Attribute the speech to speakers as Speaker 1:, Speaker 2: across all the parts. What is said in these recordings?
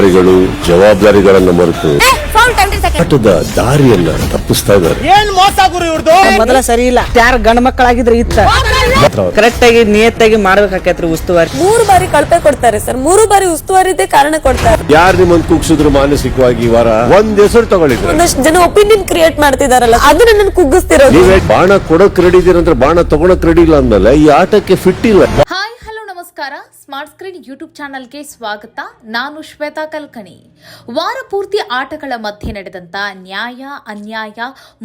Speaker 1: ಅಧಿಕಾರಿಗಳು ಜವಾಬ್ದಾರಿಗಳನ್ನ ಮರೆತು ಆಟದ ದಾರಿಯನ್ನ ತಪ್ಪಿಸ್ತಾ ಇದ್ದಾರೆ.
Speaker 2: ಏನ್ ಮೋಸ ಗುರು ಇವ್ರದ್ದು
Speaker 3: ಮೊದಲ ಸರಿ ಇಲ್ಲ. ಯಾರ ಗಂಡ ಮಕ್ಕಳಾಗಿದ್ರೆ ಇತ್ತ? ಕರೆಕ್ಟ್ ಆಗಿ ನಿಯತ್ತಾಗಿ ಮಾಡ್ಬೇಕಾಕೈತ್ರಿ ಉಸ್ತುವಾರಿ.
Speaker 4: ಮೂರು ಬಾರಿ ಕಳಪೆ ಕೊಡ್ತಾರೆ ಸರ್. ಮೂರು ಬಾರಿ ಉಸ್ತುವಾರಿದ್ದೇ ಕಾರಣ ಕೊಡ್ತಾರೆ.
Speaker 1: ಯಾರು ನಿಮ್ಮನ್ನು ಕುಗ್ಸಿದ್ರು ಮಾನಸಿಕವಾಗಿ ಈ ವಾರ? ಒಂದ್ ಹೆಸರು ತಗೊಳ್ಳಿದ್ರು.
Speaker 4: ಒಂದಷ್ಟು ಜನ ಒಪಿನಿಯನ್ ಕ್ರಿಯೇಟ್ ಮಾಡ್ತಿದಾರಲ್ಲ ಅದು ನನ್ನ ಕುಗ್ಗಿಸ್ತಿರೋದು.
Speaker 1: ನೀವೇ ಬಾಣ ಕೊಡಕ್ ರೆಡಿ ಇದೀರಂದ್ರೆ ಬಾಣ ತಗೊಳಕ್ ರೆಡಿ ಇಲ್ಲ ಅಂದ್ಮೇಲೆ ಈ ಆಟಕ್ಕೆ ಫಿಟ್ ಇಲ್ಲ.
Speaker 5: ಹಾಯ್ ಹಲೋ ನಮಸ್ಕಾರ. ಸ್ಮಾರ್ಟ್ ಸ್ಕ್ರೀನ್ ಯೂಟ್ಯೂಬ್ ಚಾನಲ್ಗೆ ಸ್ವಾಗತ. ನಾನು ಶ್ವೇತಾ ಕಲ್ಕಣಿ. ವಾರ ಪೂರ್ತಿ ಆಟಗಳ ಮಧ್ಯೆ ನಡೆದಂತ ನ್ಯಾಯ, ಅನ್ಯಾಯ,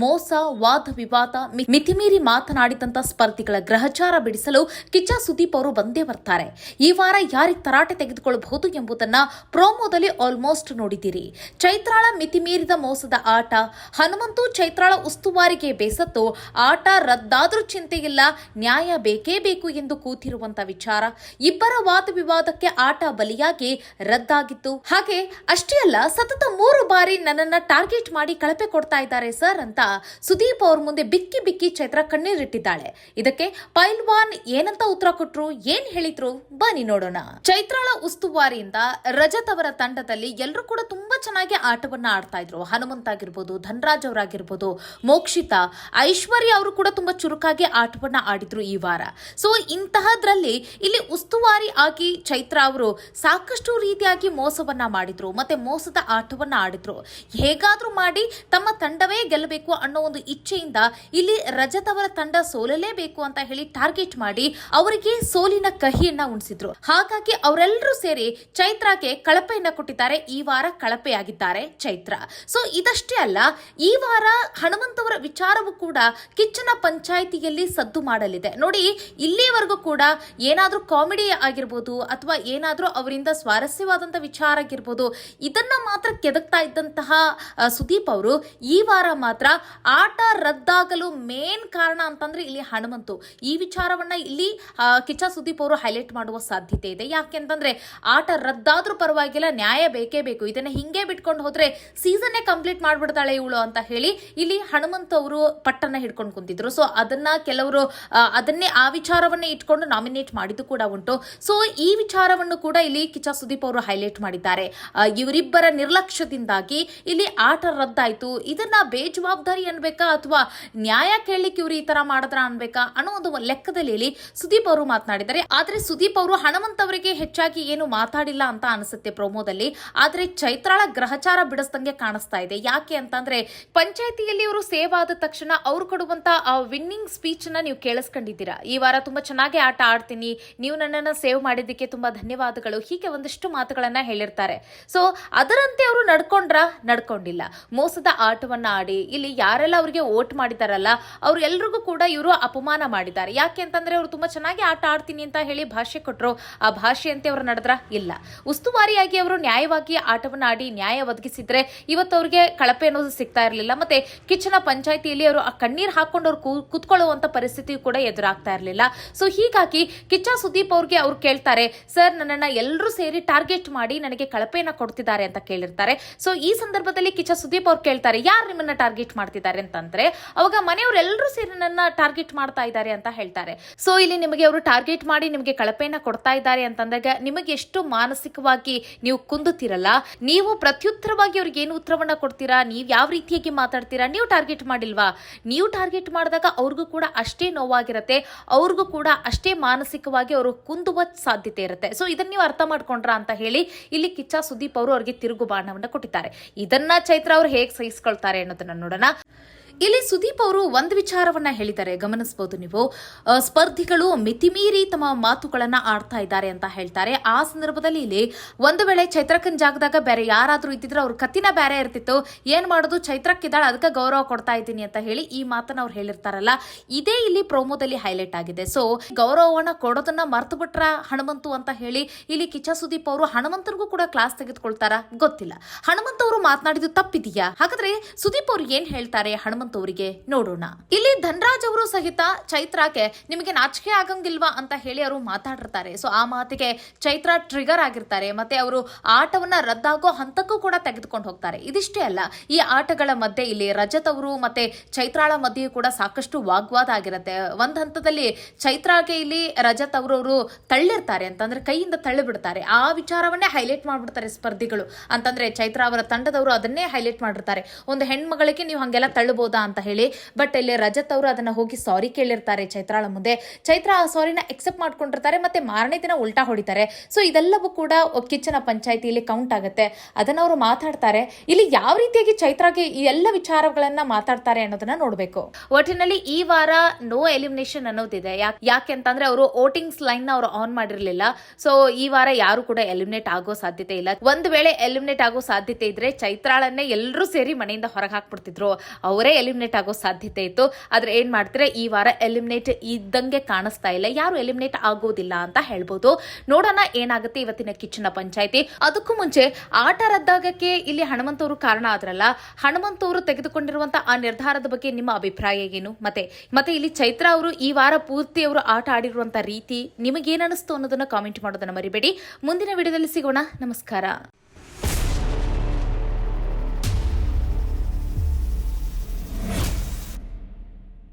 Speaker 5: ಮೋಸ, ವಾದ ವಿವಾದ ಮಿತಿಮೀರಿ ಮಾತನಾಡಿದಂತ ಸ್ಪರ್ಧಿಗಳ ಗ್ರಹಚಾರ ಬಿಡಿಸಲು ಕಿಚ್ಚ ಸುದೀಪ್ ಅವರು ಬಂದೇ ಬರ್ತಾರೆ. ಈ ವಾರ ಯಾರಿಗೆ ತರಾಟೆ ತೆಗೆದುಕೊಳ್ಳಬಹುದು ಎಂಬುದನ್ನ ಪ್ರೋಮೋದಲ್ಲಿ ಆಲ್ಮೋಸ್ಟ್ ನೋಡಿದ್ದೀರಿ. ಚೈತ್ರಾಳ ಮಿತಿಮೀರಿದ ಮೋಸದ ಆಟ, ಹನುಮಂತು ಚೈತ್ರಾಳ ಉಸ್ತುವಾರಿಗೆ ಬೇಸತ್ತು, ಆಟ ರದ್ದಾದ್ರೂ ಚಿಂತೆ ಇಲ್ಲ ನ್ಯಾಯ ಬೇಕೇ ಬೇಕು ಎಂದು ಕೂತಿರುವಂತ ವಿಚಾರ. ಇಬ್ಬರ ವಾದ ವಿವಾದಕ್ಕೆ ಆಟ ಬಲಿಯಾಗಿ ರದ್ದಾಗಿತ್ತು. ಹಾಗೆ ಅಷ್ಟೇ ಅಲ್ಲ, ಸತತ ಮೂರು ಬಾರಿ ನನ್ನನ್ನ ಟಾರ್ಗೆಟ್ ಮಾಡಿ ಕಳಪೆ ಕೊಡ್ತಾ ಇದ್ದಾರೆ ಸರ್ ಅಂತ ಸುದೀಪ್ ಅವ್ರ ಮುಂದೆ ಬಿಕ್ಕಿ ಬಿಕ್ಕಿ ಚೈತ್ರ ಕಣ್ಣೀರಿಟ್ಟಿದ್ದಾಳೆ. ಇದಕ್ಕೆ ಪೈಲ್ವಾನ್ ಏನಂತ ಉತ್ತರ ಕೊಟ್ರು, ಏನ್ ಹೇಳಿದ್ರು? ಬನ್ನಿ ನೋಡೋಣ. ಚೈತ್ರಾಳ ಉಸ್ತುವಾರಿಯಿಂದ ರಜತ್ ಅವರ ತಂಡದಲ್ಲಿ ಎಲ್ಲರೂ ಕೂಡ ತುಂಬಾ ಚೆನ್ನಾಗಿ ಆಟವನ್ನ ಆಡ್ತಾ ಇದ್ರು. ಹನುಮಂತ್ ಆಗಿರ್ಬೋದು, ಧನರಾಜ್ ಅವರಾಗಿರ್ಬೋದು, ಮೋಕ್ಷಿತಾ, ಐಶ್ವರ್ಯ ಅವರು ಕೂಡ ತುಂಬಾ ಚುರುಕಾಗಿ ಆಟವನ್ನ ಆಡಿದ್ರು ಈ ವಾರ. ಸೊ, ಇಂತಹದ್ರಲ್ಲಿ ಇಲ್ಲಿ ಉಸ್ತುವಾರಿ ಆಗಿ ಚೈತ್ರ ಅವರು ಸಾಕಷ್ಟು ರೀತಿಯಾಗಿ ಮೋಸವನ್ನ ಮಾಡಿದ್ರು, ಮತ್ತೆ ಮೋಸದ ಆಟವನ್ನ ಆಡಿದ್ರು. ಹೇಗಾದ್ರೂ ಮಾಡಿ ತಮ್ಮ ತಂಡವೇ ಗೆಲ್ಲಬೇಕು ಅನ್ನೋ ಒಂದು ಇಚ್ಛೆಯಿಂದ ಇಲ್ಲಿ ರಜತ್ ಅವರ ತಂಡ ಸೋಲಲೇಬೇಕು ಅಂತ ಹೇಳಿ ಟಾರ್ಗೆಟ್ ಮಾಡಿ ಅವರಿಗೆ ಸೋಲಿನ ಕಹಿಯನ್ನ ಉಣಿಸಿದ್ರು. ಹಾಗಾಗಿ ಅವರೆಲ್ಲರೂ ಸೇರಿ ಚೈತ್ರಾಗೆ ಕಳಪೆಯನ್ನ ಕೊಟ್ಟಿದ್ದಾರೆ. ಈ ವಾರ ಕಳಪೆಯಾಗಿದ್ದಾರೆ ಚೈತ್ರ. ಸೊ ಇದಷ್ಟೇ ಅಲ್ಲ, ಈ ವಾರ ಹನುಮಂತವರ ವಿಚಾರವೂ ಕೂಡ ಕಿಚ್ಚನ ಪಂಚಾಯಿತಿಯಲ್ಲಿ ಸದ್ದು ಮಾಡಲಿದೆ. ನೋಡಿ, ಇಲ್ಲಿವರೆಗೂ ಕೂಡ ಏನಾದ್ರೂ ಕಾಮಿಡಿ ಆಗಿರ್ಬೋದು ಅಥವಾ ಏನಾದರೂ ಅವರಿಂದ ಸ್ವಾರಸ್ಯವಾದಂಥ ವಿಚಾರ ಆಗಿರ್ಬೋದು, ಇದನ್ನ ಮಾತ್ರ ಕೆದಕ್ತಾ ಇದ್ದಂತಹ ಸುದೀಪ್ ಅವರು ಈ ವಾರ ಮಾತ್ರ ಆಟ ರದ್ದಾಗಲು ಮೇನ್ ಕಾರಣ ಅಂತಂದ್ರೆ ಇಲ್ಲಿ ಹನುಮಂತು. ಈ ವಿಚಾರವನ್ನ ಇಲ್ಲಿ ಕಿಚ್ಚ ಸುದೀಪ್ ಅವರು ಹೈಲೈಟ್ ಮಾಡುವ ಸಾಧ್ಯತೆ ಇದೆ. ಯಾಕೆಂತಂದ್ರೆ ಆಟ ರದ್ದಾದ್ರೂ ಪರವಾಗಿಲ್ಲ, ನ್ಯಾಯ ಬೇಕೇ ಬೇಕು. ಇದನ್ನ ಹಿಂಗೆ ಬಿಟ್ಕೊಂಡು ಹೋದ್ರೆ ಸೀಸನ್ನೇ ಕಂಪ್ಲೀಟ್ ಮಾಡ್ಬಿಡ್ತಾಳೆ ಇವಳು ಅಂತ ಹೇಳಿ ಇಲ್ಲಿ ಹನುಮಂತ ಅವರು ಪಟ್ಟನ್ನ ಹಿಡ್ಕೊಂಡು ಕುಂತಿದ್ರು. ಸೊ ಅದನ್ನ ಕೆಲವರು ಅದನ್ನೇ ಆ ವಿಚಾರವನ್ನೇ ಇಟ್ಕೊಂಡು ನಾಮಿನೇಟ್ ಮಾಡಿದ್ದು ಕೂಡ ಉಂಟು. ಸೊ ಈ ವಿಚಾರವನ್ನು ಕೂಡ ಇಲ್ಲಿ ಕಿಚ್ಚ ಸುದೀಪ್ ಅವರು ಹೈಲೈಟ್ ಮಾಡಿದ್ದಾರೆ. ಇವರಿಬ್ಬರ ನಿರ್ಲಕ್ಷ್ಯದಿಂದಾಗಿ ಇಲ್ಲಿ ಆಟ ರದ್ದಾಯಿತು. ಇದನ್ನ ಬೇಜವಾಬ್ದಾರಿ ಅನ್ಬೇಕಾ ಅಥವಾ ನ್ಯಾಯ ಕೇಳಲಿಕ್ಕೆ ಇವರು ಈ ತರ ಮಾಡಿದ್ರ ಅನ್ಬೇಕಾ ಅನ್ನೋ ಒಂದು ಲೆಕ್ಕದಲ್ಲಿ ಇಲ್ಲಿ ಸುದೀಪ್ ಅವರು ಮಾತನಾಡಿದ್ದಾರೆ. ಆದ್ರೆ ಸುದೀಪ್ ಅವರು ಹಣವಂತ ಅವರಿಗೆ ಹೆಚ್ಚಾಗಿ ಏನು ಮಾತಾಡಿಲ್ಲ ಅಂತ ಅನಿಸುತ್ತೆ ಪ್ರೊಮೋದಲ್ಲಿ. ಆದ್ರೆ ಚೈತ್ರಾಳ ಗ್ರಹಚಾರ ಬಿಡಿಸ್ದಂಗೆ ಕಾಣಿಸ್ತಾ ಇದೆ. ಯಾಕೆ ಅಂತಂದ್ರೆ ಪಂಚಾಯತಿಯಲ್ಲಿ ಇವರು ಸೇವ್ ಆದ ತಕ್ಷಣ ಅವ್ರು ಕೊಡುವಂತ ವಿನ್ನಿಂಗ್ ಸ್ಪೀಚ್ ನೀವು ಕೇಳಿಸ್ಕೊಂಡಿದ್ದೀರಾ. ಈ ವಾರ ತುಂಬಾ ಚೆನ್ನಾಗಿ ಆಟ ಆಡ್ತೀನಿ. ನೀವು ನನ್ನನ್ನು ಸೇವ್ ಮಾಡಿದ್ದಕ್ಕೆ ತುಂಬಾ ಧನ್ಯವಾದಗಳು. ಹೀಗೆ ಒಂದಿಷ್ಟು ಮಾತುಗಳನ್ನ ಹೇಳಿರ್ತಾರೆ. ಸೊ ಅದರಂತೆ ಅವರು ನಡ್ಕೊಂಡ್ರ? ನಡ್ಕೊಂಡಿಲ್ಲ. ಮೋಸದ ಆಟವನ್ನ ಆಡಿ, ಇಲ್ಲಿ ಯಾರೆಲ್ಲ ಅವರಿಗೆ ಓಟ್ ಮಾಡಿದಾರಲ್ಲ, ಅವ್ರು ಎಲ್ರಿಗೂ ಕೂಡ ಇವರು ಅಪಮಾನ ಮಾಡಿದ್ದಾರೆ. ಯಾಕೆ ಅಂತಂದ್ರೆ ಅವರು ತುಂಬಾ ಚೆನ್ನಾಗಿ ಆಟ ಆಡ್ತೀನಿ ಅಂತ ಹೇಳಿ ಭಾಷೆ ಕೊಟ್ಟರು ಆ ಭಾಷೆಯಂತೆ ಅವರು ನಡೆದ್ರ? ಇಲ್ಲ. ಉಸ್ತುವಾರಿಯಾಗಿ ಅವರು ನ್ಯಾಯವಾಗಿ ಆಟವನ್ನ ಆಡಿ ನ್ಯಾಯ ಒದಗಿಸಿದ್ರೆ ಇವತ್ತು ಅವ್ರಿಗೆ ಕಳಪೆ ಅನ್ನೋದು ಸಿಗ್ತಾ ಇರಲಿಲ್ಲ. ಮತ್ತೆ ಕಿಚ್ಚನ ಪಂಚಾಯತಿಯಲ್ಲಿ ಅವರು ಆ ಕಣ್ಣೀರ್ ಹಾಕೊಂಡು ಅವ್ರು ಕೂತ್ಕೊಳ್ಳುವಂತ ಪರಿಸ್ಥಿತಿ ಕೂಡ ಎದುರಾಗ್ತಾ ಇರಲಿಲ್ಲ. ಸೊ ಹೀಗಾಗಿ ಕಿಚ್ಚ ಸುದೀಪ್ ಅವ್ರಿಗೆ ಅವ್ರು ಕೇಳ್ತಾರೆ, ಸರ್, ನನ್ನನ್ನ ಎಲ್ಲರೂ ಸೇರಿ ಟಾರ್ಗೆಟ್ ಮಾಡಿ ನನಗೆ ಕಳಪೆಯನ್ನ ಕೊಡ್ತಿದ್ದಾರೆ ಅಂತ ಕೇಳಿರ್ತಾರೆ. ಸೊ ಈ ಸಂದರ್ಭದಲ್ಲಿ ಕಿಚ್ಚ ಸುದೀಪ್ ಅವ್ರು ಕೇಳ್ತಾರೆ, ಯಾರು ನಿಮ್ಮನ್ನ ಟಾರ್ಗೆಟ್ ಮಾಡ್ತಿದ್ದಾರೆ ಅಂತಂದ್ರೆ, ಅವಾಗ ಮನೆಯವರೆಲ್ಲರೂ ಸೇರಿ ನನ್ನ ಟಾರ್ಗೆಟ್ ಮಾಡ್ತಾ ಇದ್ದಾರೆ ಅಂತ ಹೇಳ್ತಾರೆ. ಸೊ ಇಲ್ಲಿ ನಿಮಗೆ ಅವರು ಟಾರ್ಗೆಟ್ ಮಾಡಿ ನಿಮಗೆ ಕಳಪೆಯನ್ನ ಕೊಡ್ತಾ ಇದ್ದಾರೆ ಅಂತಂದಾಗ ನಿಮಗೆ ಎಷ್ಟು ಮಾನಸಿಕವಾಗಿ ನೀವು ಕುಂದುತ್ತೀರಲ್ಲ, ನೀವು ಪ್ರತ್ಯುತ್ತರವಾಗಿ ಅವ್ರಿಗೆ ಏನು ಉತ್ತರವನ್ನ ಕೊಡ್ತೀರಾ, ನೀವು ಯಾವ ರೀತಿಯಾಗಿ ಮಾತಾಡ್ತೀರಾ, ನೀವು ಟಾರ್ಗೆಟ್ ಮಾಡಿಲ್ವಾ? ನೀವು ಟಾರ್ಗೆಟ್ ಮಾಡಿದಾಗ ಅವ್ರಿಗೂ ಕೂಡ ಅಷ್ಟೇ ನೋವಾಗಿರುತ್ತೆ, ಅವ್ರಿಗೂ ಕೂಡ ಅಷ್ಟೇ ಮಾನಸಿಕವಾಗಿ ಅವರು ಕುಂದುವ ಸಾಧ್ಯತೆ ಇರುತ್ತೆ. ಸೊ ಇದನ್ನ ನೀವು ಅರ್ಥ ಮಾಡ್ಕೊಂಡ್ರ ಅಂತ ಹೇಳಿ ಇಲ್ಲಿ ಕಿಚ್ಚ ಸುದೀಪ್ ಅವರು ಅವರಿಗೆ ತಿರುಗು ಬಾಣವನ್ನ ಕೊಟ್ಟಿದ್ದಾರೆ. ಇದನ್ನ ಚೈತ್ರ ಅವರು ಹೇಗೆ ಸಹಿಸ್ಕೊಳ್ತಾರೆ ಅನ್ನೋದನ್ನ ನೋಡೋಣ. ಇಲ್ಲಿ ಸುದೀಪ್ ಅವರು ಒಂದು ವಿಚಾರವನ್ನ ಹೇಳಿದ್ದಾರೆ. ಗಮನಿಸಬಹುದು ನೀವು. ಸ್ಪರ್ಧಿಗಳು ಮಿತಿಮೀರಿ ತಮ್ಮ ಮಾತುಗಳನ್ನ ಆಡ್ತಾ ಇದ್ದಾರೆ ಅಂತ ಹೇಳ್ತಾರೆ. ಆ ಸಂದರ್ಭದಲ್ಲಿ ಇಲ್ಲಿ ಒಂದು ವೇಳೆ ಚೈತ್ರಕ್ಕನ್ ಜಾಗದಾಗ ಬೇರೆ ಯಾರಾದ್ರೂ ಇದ್ದಿದ್ರೆ ಅವ್ರ ಕತ್ತಿನ ಬೇರೆ ಇರ್ತಿತ್ತು. ಏನ್ ಮಾಡೋದು? ಚೈತ್ರಕ್ಕಿದ್ದಾಳೆ, ಅದಕ್ಕೆ ಗೌರವ ಕೊಡ್ತಾ ಇದ್ದೀನಿ ಅಂತ ಹೇಳಿ ಈ ಮಾತನ್ನ ಅವ್ರು ಹೇಳಿರ್ತಾರಲ್ಲ. ಇದೇ ಇಲ್ಲಿ ಪ್ರೋಮೋದಲ್ಲಿ ಹೈಲೈಟ್ ಆಗಿದೆ. ಸೊ, ಗೌರವವನ್ನ ಕೊಡೋದನ್ನ ಮರ್ತು ಬಿಟ್ರ ಹನುಮಂತು ಅಂತ ಹೇಳಿ ಇಲ್ಲಿ ಕಿಚ್ಚ ಸುದೀಪ್ ಅವರು ಹನುಮಂತನಿಗೂ ಕೂಡ ಕ್ಲಾಸ್ ತೆಗೆದುಕೊಳ್ತಾರ? ಗೊತ್ತಿಲ್ಲ. ಹನುಮಂತ ಅವರು ಮಾತನಾಡಿದ್ದು ತಪ್ಪಿದೆಯಾ? ಹಾಗಾದ್ರೆ ಸುದೀಪ್ ಅವರು ಏನ್ ಹೇಳ್ತಾರೆ? ಹನುಮಂತ ಹನುಮಂತ್ ಅವರಿಗೆ ನೋಡೋಣ. ಇಲ್ಲಿ ಧನ್ರಾಜ್ ಅವರು ಸಹಿತ ಚೈತ್ರಾಗೆ ನಿಮಗೆ ನಾಚಿಕೆ ಆಗಂಗಿಲ್ವಾ ಅಂತ ಹೇಳಿ ಅವರು ಮಾತಾಡಿರ್ತಾರೆ. ಸೊ ಆ ಮಾತಿಗೆ ಚೈತ್ರ ಟ್ರಿಗರ್ ಆಗಿರ್ತಾರೆ. ಮತ್ತೆ ಅವರು ಆಟವನ್ನ ರದ್ದಾಗೋ ಹಂತಕ್ಕೂ ಕೂಡ ತೆಗೆದುಕೊಂಡು ಹೋಗ್ತಾರೆ. ಇದಿಷ್ಟೇ ಅಲ್ಲ, ಈ ಆಟಗಳ ಮಧ್ಯೆ ಇಲ್ಲಿ ರಜತ್ ಅವರು ಮತ್ತೆ ಚೈತ್ರಾಳ ಮಧ್ಯೆ ಕೂಡ ಸಾಕಷ್ಟು ವಾಗ್ವಾದ ಆಗಿರುತ್ತೆ. ಒಂದ್ ಹಂತದಲ್ಲಿ ಚೈತ್ರಾಗೆ ಇಲ್ಲಿ ರಜತ್ ಅವರವರು ತಳ್ಳಿರ್ತಾರೆ ಅಂತಂದ್ರೆ ಕೈಯಿಂದ ತಳ್ಳಿಬಿಡ್ತಾರೆ. ಆ ವಿಚಾರವನ್ನೇ ಹೈಲೈಟ್ ಮಾಡ್ಬಿಡ್ತಾರೆ ಸ್ಪರ್ಧಿಗಳು. ಅಂತಂದ್ರೆ ಚೈತ್ರ ಅವರ ತಂಡದವರು ಅದನ್ನೇ ಹೈಲೈಟ್ ಮಾಡಿರ್ತಾರೆ. ಒಂದು ಹೆಣ್ಮಗಳಿಗೆ ನೀವು ಹಂಗೆಲ್ಲ ತಳ್ಳಬಹುದಾ ಅಂತ ಹೇಳಿ ಬಟ್ ಇಲ್ಲಿ ರಜತ್ ಅವರು ಅದನ್ನ ಹೋಗಿ ಸಾರಿ ಕೇಳಿರ್ತಾರೆ ಚೈತ್ರಾಳ ಮುಂದೆ. ಚೈತ್ರ ಆ ಸಾರಿನ ಎಕ್ಸೆಪ್ಟ್ ಮಾಡ್ಕೊಂಡಿರ್ತಾರೆ, ಮತ್ತೆ ಮಾರನೇ ದಿನ ಉಲ್ಟಾ ಹೊಡಿತಾರೆ. ಸೊ ಇದೆಲ್ಲವೂ ಕೂಡ ಕಿಚ್ಚನ ಪಂಚಾಯತಿಯಲ್ಲಿ ಕೌಂಟ್ ಆಗುತ್ತೆ. ಅದನ್ನ ಅವರು ಮಾತಾಡ್ತಾರೆ. ಇಲ್ಲಿ ಯಾವ ರೀತಿಯಾಗಿ ಚೈತ್ರಾಗೆ ಈ ಎಲ್ಲ ವಿಚಾರಗಳನ್ನ ಮಾತಾಡ್ತಾರೆ ಅನ್ನೋದನ್ನ ನೋಡ್ಬೇಕು. ಒಟ್ಟಿನಲ್ಲಿ ಈ ವಾರ ನೋ ಎಲಿಮಿನೇಷನ್ ಅನ್ನೋದಿದೆ. ಯಾಕೆ ಯಾಕೆ ಅಂತಂದ್ರೆ ಅವರು ವೋಟಿಂಗ್ಸ್ ಲೈನ್ನ ಅವರು ಆನ್ ಮಾಡಿರ್ಲಿಲ್ಲ. ಸೊ ಈ ವಾರ ಯಾರು ಕೂಡ ಎಲಿಮಿನೇಟ್ ಆಗೋ ಸಾಧ್ಯತೆ ಇಲ್ಲ. ಒಂದ್ ವೇಳೆ ಎಲಿಮಿನೇಟ್ ಆಗೋ ಸಾಧ್ಯತೆ ಇದ್ರೆ ಚೈತ್ರಾಳನ್ನೇ ಎಲ್ಲರೂ ಸೇರಿ ಮನೆಯಿಂದ ಹೊರಗೆ ಹಾಕ್ಬಿಡ್ತಿದ್ರು. ಅವರೇ ಎಲಿಮಿನೇಟ್ ಆಗೋ ಸಾಧ್ಯತೆ ಇತ್ತು. ಆದ್ರೆ ಏನ್ ಮಾಡ್ತಾರೆ ಈ ವಾರ ಎಲಿಮಿನೇಟ್ ಇದ್ದಂಗೆ ಕಾಣಿಸ್ತಾ ಇಲ್ಲ. ಯಾರು ಎಲಿಮಿನೇಟ್ ಆಗೋದಿಲ್ಲ ಅಂತ ಹೇಳ್ಬೋದು. ನೋಡೋಣ ಏನಾಗುತ್ತೆ ಇವತ್ತಿನ ಕಿಚ್ಚನ ಪಂಚಾಯಿತಿ. ಅದಕ್ಕೂ ಮುಂಚೆ ಆಟ ರದ್ದಾಗಕ್ಕೆ ಇಲ್ಲಿ ಹನುಮಂತವರು ಕಾರಣ ಆದ್ರಲ್ಲ ಹನುಮಂತವರು ತೆಗೆದುಕೊಂಡಿರುವಂತಹ ಆ ನಿರ್ಧಾರದ ಬಗ್ಗೆ ನಿಮ್ಮ ಅಭಿಪ್ರಾಯ ಏನು? ಮತ್ತೆ ಮತ್ತೆ ಇಲ್ಲಿ ಚೈತ್ರ ಅವರು ಈ ವಾರ ಪೂರ್ತಿ ಅವರು ಆಟ ಆಡಿರುವಂತಹ ರೀತಿ ನಿಮಗೇನಿಸ್ತು ಅನ್ನೋದನ್ನ ಕಾಮೆಂಟ್ ಮಾಡೋದನ್ನ ಮರಿಬೇಡಿ. ಮುಂದಿನ ವಿಡಿಯೋದಲ್ಲಿ ಸಿಗೋಣ. ನಮಸ್ಕಾರ.